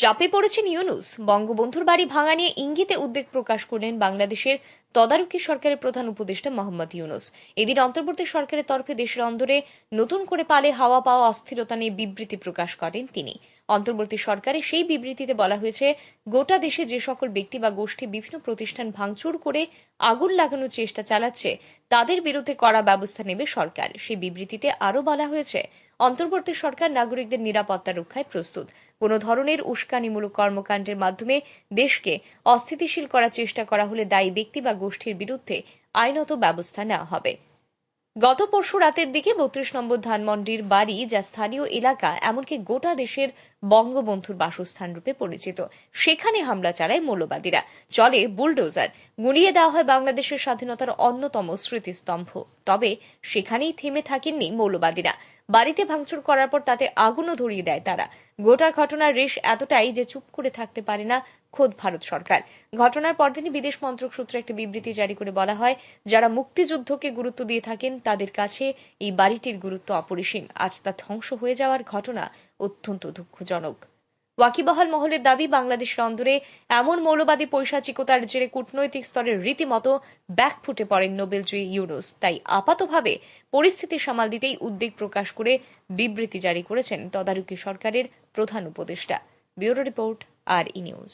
চাপে পড়েছেন ইউনুস। বঙ্গবন্ধুর বাড়ি ভাঙা নিয়ে ইঙ্গিতে উদ্বেগ প্রকাশ করলেন বাংলাদেশের তদারকি সরকারের প্রধান উপদেষ্টা মোহাম্মদ ইউনুস। এদিন অন্তর্বর্তী সরকারের তরফে দেশের অন্দরে নতুন করে পালে হাওয়া পাওয়া অস্থিরতা নিয়ে বিবৃতি প্রকাশ করেন তিনি। অন্তর্বর্তী সরকারের সেই বিবৃতিতে বলা হয়েছে, গোটা দেশে যে সকল ব্যক্তি বা গোষ্ঠী বিভিন্ন প্রতিষ্ঠান ভাঙচুর করে আগুন লাগানোর চেষ্টা চালাচ্ছে, তাদের বিরুদ্ধে কড়া ব্যবস্থা নেবে সরকার। সেই বিবৃতিতে আরও বলা হয়েছে, অন্তর্বর্তী সরকার নাগরিকদের নিরাপত্তা রক্ষায় প্রস্তুত। কোনো ধরনের উস্কানিমূলক কর্মকাণ্ডের মাধ্যমে দেশকে অস্থিতিশীল করার চেষ্টা করা হলে দায়ী ব্যক্তি বা গোষ্ঠীর বিরুদ্ধে আইনত ব্যবস্থা নেওয়া হবে। গত পরশু রাতের দিকে বত্রিশ নম্বর ধানমন্ডির বাড়ি, যা স্থানীয় এলাকা, এমনকি গোটা দেশের বঙ্গবন্ধুর বাসস্থান রূপে পরিচিত। সেখানে হামলা চালায় মৌলবাদীরা। চলে বুলডোজার। গুলিয়ে দেওয়া হয় বাংলাদেশের স্বাধীনতার অন্যতম স্মৃতিস্তম্ভ। তবে সেখানেই থেমে থাকেননি মৌলবাদীরা। বাড়িতে ভাঙচুর করার পর তাতে আগুনও ধরিয়ে দেয় তারা। গোটা ঘটনার রেশ এতটাই যে চুপ করে থাকতে পারে না খোদ ভারত সরকার। ঘটনার পরদিনই বিদেশ মন্ত্রক সূত্রে একটি বিবৃতি জারি করে বলা হয়, যারা মুক্তিযুদ্ধকে গুরুত্ব দিয়ে থাকেন তাদের কাছে এই বাড়িটির গুরুত্ব অপরিসীম। আজ তা ধ্বংস হয়ে যাওয়ার ঘটনা অত্যন্ত দুঃখজনক। ওয়াকিবহাল মহলের দাবি বাংলাদেশের অন্দরে এমন মৌলবাদী পৈশাচিকতার জেরে কূটনৈতিক স্তরের রীতিমতো ব্যাকফুটে পড়েন নোবেলজয়ী ইউনুস। তাই আপাতভাবে পরিস্থিতি সামাল দিতেই উদ্বেগ প্রকাশ করে বিবৃতি জারি করেছেন তদারকি সরকারের প্রধান উপদেষ্টা। Bureau report, R E news.